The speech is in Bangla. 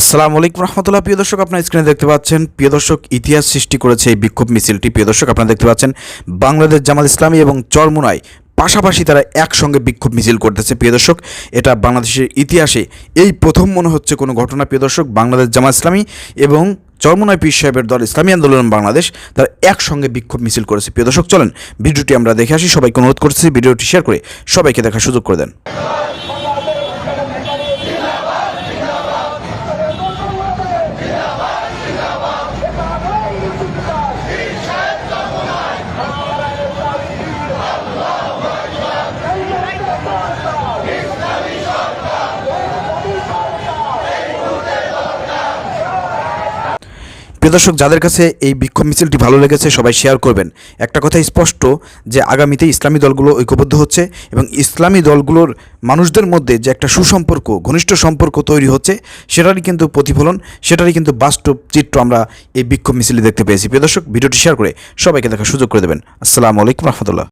আসসালামু আলাইকুম রহমতুল্লাহ। প্রিয় দর্শক, আপনার স্ক্রিনে দেখতে পাচ্ছেন, প্রিয় দর্শক, ইতিহাস সৃষ্টি করেছে এই বিক্ষোভ মিছিলটি। প্রিয় দর্শক, আপনারা দেখতে পাচ্ছেন, বাংলাদেশ জামাত ইসলামী এবং চরমুনায় পাশাপাশি তারা একসঙ্গে বিক্ষোভ মিছিল করতেছে। প্রিয় দর্শক, এটা বাংলাদেশের ইতিহাসে এই প্রথম মনে হচ্ছে কোনো ঘটনা। প্রিয় দর্শক, বাংলাদেশ জামাত ইসলামী এবং চরমুনায় পীর সাহেবের দল ইসলামী আন্দোলন বাংলাদেশ, তারা একসঙ্গে বিক্ষোভ মিছিল করেছে। প্রিয় দর্শক, চলেন, ভিডিওটি আমরা দেখে আসি। সবাইকে অনুরোধ করছি, ভিডিওটি শেয়ার করে সবাইকে দেখার সুযোগ করে দেন। প্রিয় দর্শক, যাদের কাছে এই বিক্ষোভ মিছিলটি ভালো লেগেছে, সবাই শেয়ার করবেন। একটা কথা স্পষ্ট, যে আগামীতে ইসলামী দলগুলো ঐক্যবদ্ধ হচ্ছে এবং ইসলামী দলগুলোর মানুষদের মধ্যে যে একটা সুসম্পর্ক, ঘনিষ্ঠ সম্পর্ক তৈরি হচ্ছে, সেটারই কিন্তু প্রতিফলন, সেটারই কিন্তু বাস্তব চিত্র আমরা এই বিক্ষোভ মিছিলে দেখতে পেয়েছি। প্রিয় দর্শক, ভিডিওটি শেয়ার করে সবাইকে দেখার সুযোগ করে দেবেন। আসসালামু আলাইকুম রহমতুল্লাহ।